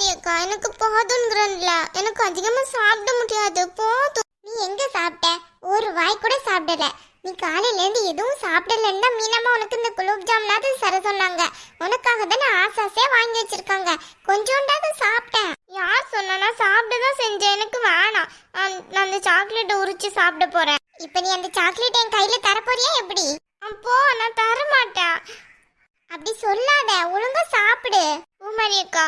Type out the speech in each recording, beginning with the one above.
பூமாரி அக்கா எனக்கு போதுங்கிறன்ல எனக்கு அதிகமா சாப்பிட முடியாது. போதும். நீ எங்க சாப்பிட்ட? ஒரு வாய் கூட சாப்பிடல. நீ காலையில இருந்து எதுவும் சாப்பிடலன்னா மீனம்மா உனக்கு இந்த குலோப் ஜாமுனாவது சர சொன்னாங்க. உனக்காக தானே ஆசாசே வாங்கி வச்சிருக்காங்க. கொஞ்சோண்டாவது சாப்பிட்டேன். யார் சொன்னா சாப்பிட தான் செஞ்சேன். எனக்கு வேணாம். நான் அந்த சாக்லேட்டை உரிச்சு சாப்பிட போறேன். இப்போ நீ அந்த சாக்லேட் என் கையில தரப்போறியா எப்படி? அப்போ நான் தர மாட்டேன் அப்படி சொல்லாத. ஒழுங்கா சாப்பிடு. பூமாரி அக்கா.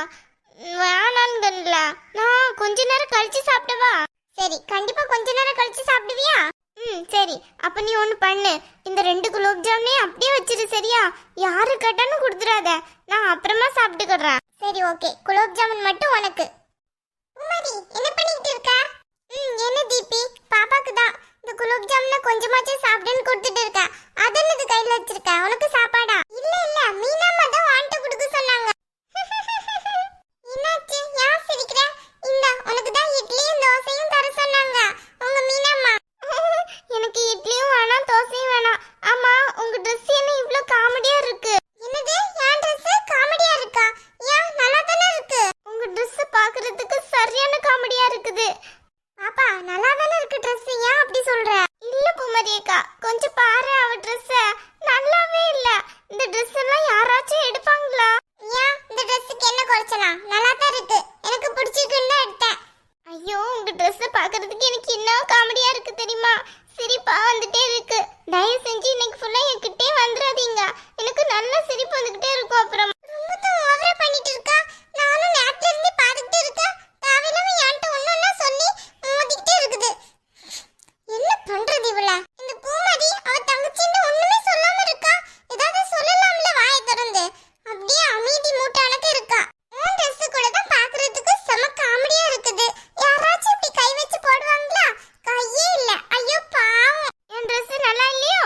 வேணான்ல நான் கொஞ்ச நேரம் கழிச்சு சாப்பிடவா? சரி கண்டிப்பா கொஞ்ச நேரம் கழிச்சு சாப்பிடுவியா? ம் சரி. அப்ப நீ ஒன்று பண்ணு. இந்த ரெண்டு குலோப் ஜாமுனையும் அப்படியே வச்சிரு சரியா? யாரு கேட்டாலும் கொடுத்துடாத நான் அப்புறமா சாப்பிட்டுக்கிறேன். சரி ஓகே. குலோப் ஜாமுன் மட்டும் உனக்கு. பூமாரி என்ன பண்ணிட்டு இருக்க? ம் என்ன தீபி? பாப்பாக்கு தான். இந்த குலோப் ஜாமுனை கொஞ்சமாச்சும் சாப்பிடுன்னு கொடுத்துட்டு இருக்க அது என்னது கையில வச்சிருக்க உனக்கு சாப்பாடா இல்ல இல்ல மீனாம்மா தான் வாங்கிட்டு கொடுக்க சொன்னாங்க என்னாச்சு யார் சிரிக்கிற இந்த உனக்கு தான் இட்லியும் தோசையும் தர சொன்னாங்க உங்க மீனாம்மா எனக்கு இட்லியும் வேணாம் தோசையும் வேணாம் ஆமா உங்க Dress என்ன இவ்ளோ காமெடியா இருக்கு என்னது என் Dress காமெடியா இருக்கா ஏன் நல்லா தானே இருக்கு உங்க Dress பார்க்கிறதுக்கு சரியான காமெடியா இருக்குது பாப்பா நல்லா தானே இருக்கு Dress ஏன் அப்படி சொல்ற இல்ல பூமதி அக்கா கொஞ்சம் பாரு அவ Dress நல்லாவே இல்ல. இந்த Dress எல்லாம் யாராச்சும் எடுப்பாங்களா? ஏன்? இந்த Dressக்கு என்ன குறைச்சலாம்? நல்லா தான் இருக்கு. எனக்கு பிடிச்சிருக்குன்னு தான் எடுத்தேன். ஐயோ உங்க Dress பார்க்கிறதுக்கு எனக்கு என்ன காமெடியா இருக்கு தெரியுமா? சிரிப்பா வந்துட்டே இருக்கு. தயவு செஞ்சு இன்னைக்கு ஃபுல்லா என்கிட்டே வந்துடாதீங்க. எனக்கு நல்ல சிரிப்பு வந்துகிட்டே இருக்கும் அப்புறம் ரொம்ப தான் ஓவரா பண்ணிட்டு இருக்கா நானும் நேரத்துல இருந்து பார்த்துக்கிட்டே இருக்கேன் தேவையில்லாம என்கிட்ட ஒன்னொன்னா சொல்லி மோதிக்கிட்டே இருக்குது என்ன பண்றது இவள இந்த பூமதி அவ தங்கச்சின்னு ஒண்ணுமே சொல்லாம இருக்கா ஏதாவது சொல்லலாம்ல வாயை திறந்து அப்படியே அமைதி மூட்டானது இருக்கா உன் ட்ரெஸ் கூட தான் பாக்குறதுக்கு செம காமெடியா இருக்குது யாராச்சும் இப்படி கை வச்சு போடுவாங்களா கையே இல்ல ஐயோ பாவம் என் ட்ரெஸ் நல்லா இல்லையோ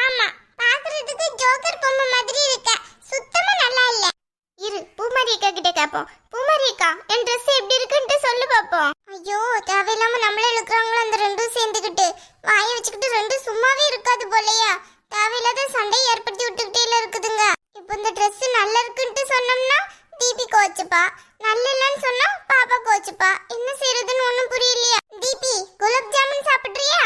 ஆமா பாக்குறதுக்கு ஜோக்கர் பொம்மை மாதிரி இருக்க சுத்தமா நல்லா இல்ல இரு பூமாரி அக்கா பூமரிக்கா என் ட்ரெஸ் எப்படி இருக்குன்ட்டு சொல்லு பாப்போம். ஐயோ தேவையில்லாம நம்மளே இழுக்கிறாங்களோ அந்த ரெண்டும் சேர்ந்துக்கிட்டு வாயை வச்சுக்கிட்டு ரெண்டும் சும்மாவே இருக்காது போலையா. தேவையில்லாத சண்டையை ஏற்படுத்தி விட்டுக்கிட்டே இருக்குதுங்க. இப்போ இந்த ட்ரெஸ் நல்லா இருக்குன்ட்டு சொன்னோம்னா தீபி கோச்சுப்பா. நல்ல இல்லைன்னு சொன்னா பாப்பா கோச்சுப்பா. என்ன செய்யறதுன்னு ஒன்றும் புரியலையா. தீபி குலாப் ஜாமுன் சாப்பிட்றியா?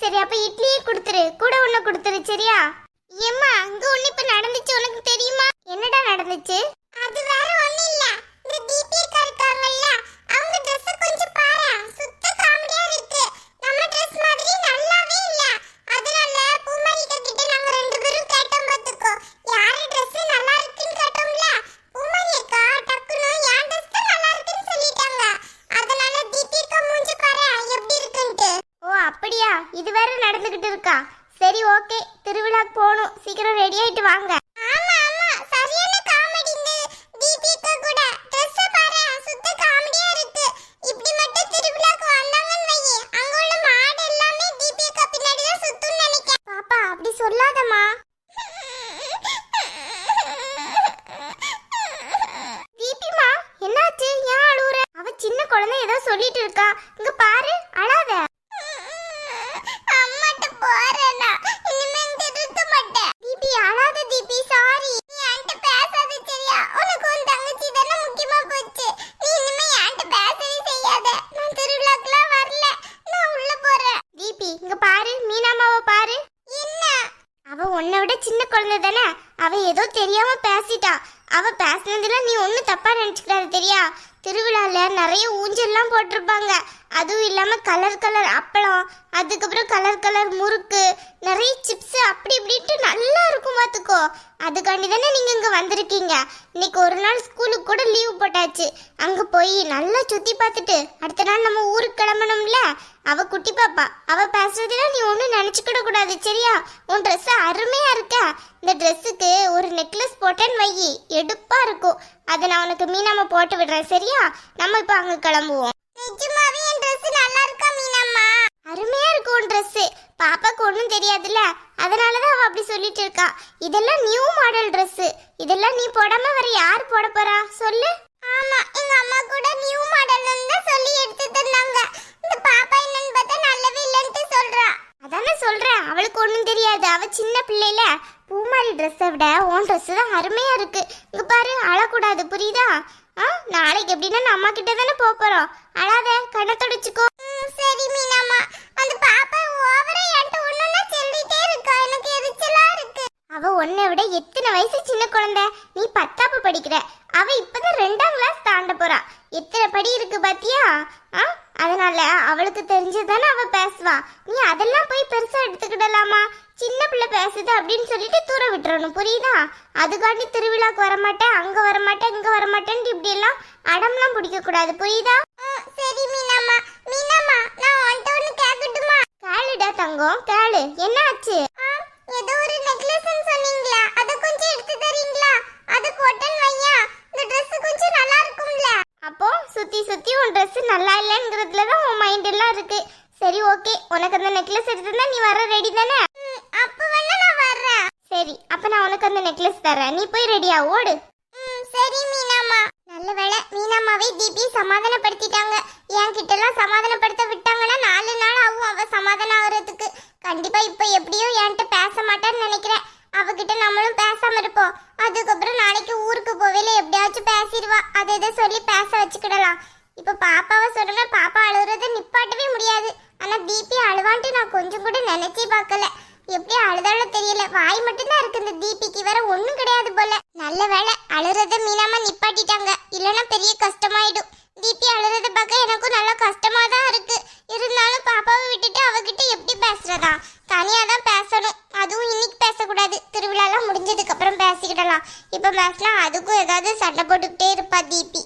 சரி அப்ப இட்லியே கொடுத்துரு. கூட ஒண்ணு கொடுத்துரு சரியா? ஏம்மா அங்க ஒண்ணு இப்ப நடந்துச்சு உனக்கு தெரியுமா? என்னடா நடந்துச்சு? அது வேற சீக்கிரம் ரெடி ஆயிட்டு வாங்க ஆமா ஆமா சரியான காமெடிங்க தீபிகா கூட Dress பாரு சுத்த காமெடியா இருக்கு இப்படி மட்டும் திருவிழாக்கு வந்தாங்கன்னு வையே அங்க உள்ள மாடு எல்லாமே தீபிகா பின்னாடி தான் சுத்தும்னு நினைக்கிறேன் பாப்பா அப்படி சொல்லாதம்மா தீபிமா என்னாச்சு ஏன் அழுவுற அவ சின்ன குழந்தை ஏதோ சொல்லிட்டு இருக்கா இங்க பாரு அழாத அம்மாட்ட போறேனா இனிமே இங்க இருக்க மாட்டேன் தீபி அழாத தீபி சாரி நீ என்கிட்ட பேசாத சரியா உனக்கு உன் தங்கச்சி தானே முக்கியமா போச்சு நீ இனிமே என்கிட்ட பேசவே செய்யாத நான் திருவிழாக்குலாம் வரல நான் உள்ள போறேன் தீபி இங்க பாரு மீனாமாவை பாரு என்ன அவ உன்னை விட சின்ன குழந்தை தானே அவ ஏதோ தெரியாம பேசிட்டா. அவ பேசினதுல நீ ஒன்றும் தப்பா நினைச்சுக்கிறாரு தெரியா? திருவிழால நிறைய ஊஞ்சல்லாம் போட்டிருப்பாங்க. அதுவும் இல்லாம கலர் கலர் அப்பளம் அதுக்கப்புறம் கலர் கலர் முறுக்கு நிறைய சிப்ஸ் அப்படி இப்படின்ட்டு நல்லா இருக்கும் பார்த்துக்கோ அதுக்காண்டி தானே நீங்க இங்க வந்திருக்கீங்க. இன்னைக்கு ஒரு நாள் ஸ்கூலுக்கு கூட லீவ் போட்டாச்சு. அங்க போய் நல்லா சுத்தி பார்த்துட்டு அடுத்த நாள் நம்ம ஊருக்கு கிளம்பணும்ல? அவ குட்டி பாப்பா. அவ பேசுறதுலாம் நீ ஒன்றும் நினச்சிக்கிட கூடாது சரியா? உன் ட்ரெஸ் அருமையா இருக்க. இந்த ட்ரெஸ்ஸுக்கு ஒரு நெக்லஸ் போட்டேன்னு வை. எடுப்பா இருக்கும். அதை நான் உனக்கு மீனாம போட்டு விடுறேன் சரியா? நம்ம இப்போ அங்க கிளம்புவோம். நிஜமா என் ட்ரெஸ் நல்லா இருக்கா மீனாம்மா அருமையா இருக்கு உன் ட்ரெஸ் பாப்பாக்கு ஒன்றும் தெரியாதுல்ல? அதனால தான் அவ அப்படி சொல்லிட்டு இருக்கா. இதெல்லாம் நியூ மாடல் Dress. இதெல்லாம் நீ போடாம வேற யார் போட போறா? சொல்லு. ஆமா எங்க அம்மா கூட நியூ மாடல் தான் சொல்லி எடுத்து தந்தாங்க. இந்த பாப்பா என்னன்னு பார்த்தா நல்லவே இல்லைன்ட்டு சொல்றா. அதானே சொல்றேன். அவளுக்கு ஒன்றும் தெரியாது. அவ சின்ன பிள்ளைல பூமாரி ட்ரெஸ்ஸை விட உன் ட்ரெஸ் தான் அருமையா இருக்கு. இங்க பாரு அழக்கூடாது. புரியுதா? ஆ நாளைக்கு எப்படின்னா நம்ம கிட்ட தானே போறோம். அழாத கண்ணை தொடச்சுக்கோ. சரி மீனாமா அந்த பாப்பா உன்னை விட எத்தனை வயசு சின்ன குழந்தை? நீ பத்தாப்பு படிக்கிற. அவ இப்பதான் ரெண்டாம் கிளாஸ் தாண்ட போறா. எத்தனை படி இருக்கு பாத்தியா? ஆ? அதனால அவளுக்கு தெரிஞ்சதானே அவ பேசுவா. நீ அதெல்லாம் போய் பெருசா எடுத்துக்கிடலாமா? சின்ன பிள்ளை பேசுது அப்படின்னு சொல்லிட்டு தூர விட்டுறணும். புரியுதா? அதுக்காண்டி திருவிழாக்கு வரமாட்டேன் அங்க வரமாட்டேன் இங்க வரமாட்டேன்னு இப்படி எல்லாம் அடம்லாம் பிடிக்க கூடாது. புரியுதா? சரி மீனாமா மீனாமா நான் உன்கிட்ட ஒண்ணு கேட்கட்டுமா? கேளுடா தங்கம் கேளு. என்ன ஆச்சு? ஏதோ ஒரு நெக்லஸ்னு சொன்னீங்களா அத கொஞ்சம் எடுத்து தரீங்களா அது போட்டேன் வையா இந்த Dress கொஞ்சம் நல்லா இருக்கும்ல அப்போ சுத்தி சுத்தி உன் Dress நல்லா இல்லைங்கிறதுல தான் உன் மைண்ட் எல்லாம் இருக்கு சரி ஓகே உனக்கு அந்த நெக்லஸ் எடுத்துனா நீ வர ரெடி தானே? அப்ப வேணா நான் வர்றேன். சரி அப்ப நான் உனக்கு அந்த நெக்லஸ் தரேன் நீ போய் ரெடியா ஓடு. சரி மீனாமா நல்ல வேளை மீனாமாவே தீபி சமாதானப்படுத்திட்டாங்க. என் எல்லாம் சமாதானப்படுத்த விட்டாங்கன்னா நாலு நாள் ஆகும் அவ சமாதானம் ஆகுறதுக்கு கண்டிப்பா இப்ப எப்படியும் என்கிட்ட பேச மாட்டான்னு நினைக்கிறேன். அவகிட்ட நம்மளும் பேசாம இருப்போம். அதுக்கப்புறம் நாளைக்கு ஊருக்கு போவேல எப்படியாச்சும் பேசிடுவா. அதை இதை சொல்லி பேச வச்சுக்கிடலாம். இப்ப பாப்பாவை சொன்னா பாப்பா அழுகுறத நிப்பாட்டவே முடியாது. ஆனா தீபி அழுவான்ட்டு நான் கொஞ்சம் கூட நினைச்சே பார்க்கல. எப்படி அழுதாலும் தெரியல. வாய் மட்டும்தான் இருக்கு இந்த தீபிக்கு வேற ஒண்ணும் கிடையாது போல. நல்ல வேளை அழுறத மீனாம நிப்பாட்டிட்டாங்க. இல்லைன்னா பெரிய கஷ்டமாயிடும். தீபி அழுறத பார்க்க எனக்கும் நல்லா கஷ்டமா தான் இருக்கு. இருந்தாலும் பாப்பாவை விட்டுட்டு அவகிட்ட எப்படி பேசுறதா? தனியா தான் பேசணும். அதுவும் இன்னைக்கு பேசக்கூடாது. திருவிழாலாம் முடிஞ்சதுக்கு அப்புறம் பேசிக்கிடலாம். இப்ப பேசினா அதுக்கும் ஏதாவது சண்டை போட்டுக்கிட்டே இருப்பா தீபி